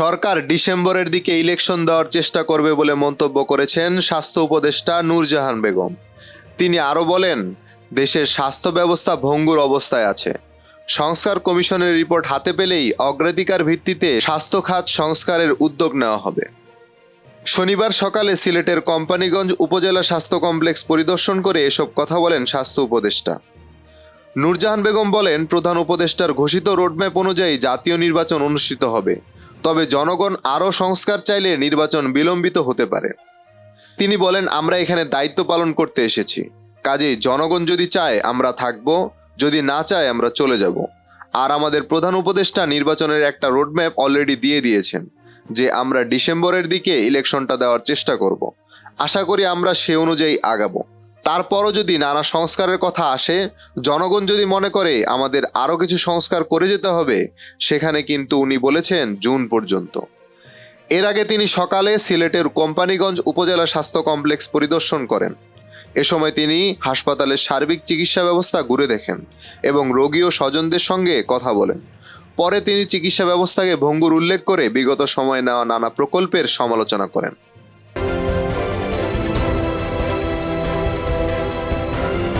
সরকার ডিসেম্বরের দিকে ইলেকশন দেওয়ার চেষ্টা করবে বলে মন্তব্য করেছেন স্বাস্থ্য উপদেষ্টা নূরজাহান বেগম। তিনি আরও বলেন, দেশের স্বাস্থ্য ব্যবস্থা ভঙ্গুর অবস্থায় আছে। সংস্কার কমিশনের রিপোর্ট হাতে পেলেই অগ্রাধিকার ভিত্তিতে স্বাস্থ্য খাত সংস্কারের উদ্যোগ নেওয়া হবে। শনিবার সকালে সিলেটের কোম্পানিগঞ্জ উপজেলা স্বাস্থ্য কমপ্লেক্স পরিদর্শন করে এসব কথা বলেন স্বাস্থ্য উপদেষ্টা। নূরজাহান বেগম বলেন, প্রধান উপদেষ্টার ঘোষিত রোডম্যাপ অনুযায়ী জাতীয় নির্বাচন অনুষ্ঠিত হবে। তবে জনগণ আরও সংস্কার চাইলে নির্বাচন বিলম্বিত হতে পারে। তিনি বলেন, আমরা এখানে দায়িত্ব পালন করতে এসেছি। কাজেই জনগণ যদি চায়, আমরা থাকব। যদি না চায়, আমরা চলে যাব। আর আমাদের প্রধান উপদেষ্টা নির্বাচনের একটা রোডম্যাপ অলরেডি দিয়ে দিয়েছেন, যে আমরা ডিসেম্বরের দিকে ইলেকশনটা দেওয়ার চেষ্টা করব। আশা করি আমরা সে অনুযায়ী আগাবো। তারপরও যদি নানা সংস্কারের কথা আসে, জনগণ যদি মনে করে আমাদের আরও কিছু সংস্কার করে যেতে হবে, সেখানে কিন্তু উনি বলেছেন জুন পর্যন্ত। এর আগে তিনি সকালে সিলেটের কোম্পানিগঞ্জ উপজেলা স্বাস্থ্য কমপ্লেক্স পরিদর্শন করেন। এ সময় তিনি হাসপাতালের সার্বিক চিকিৎসা ব্যবস্থা ঘুরে দেখেন এবং রোগী ও স্বজনদের সঙ্গে কথা বলেন। পরে তিনি চিকিৎসা ব্যবস্থাকে ভঙ্গুর উল্লেখ করে বিগত সময়ে নেওয়া নানা প্রকল্পের সমালোচনা করেন।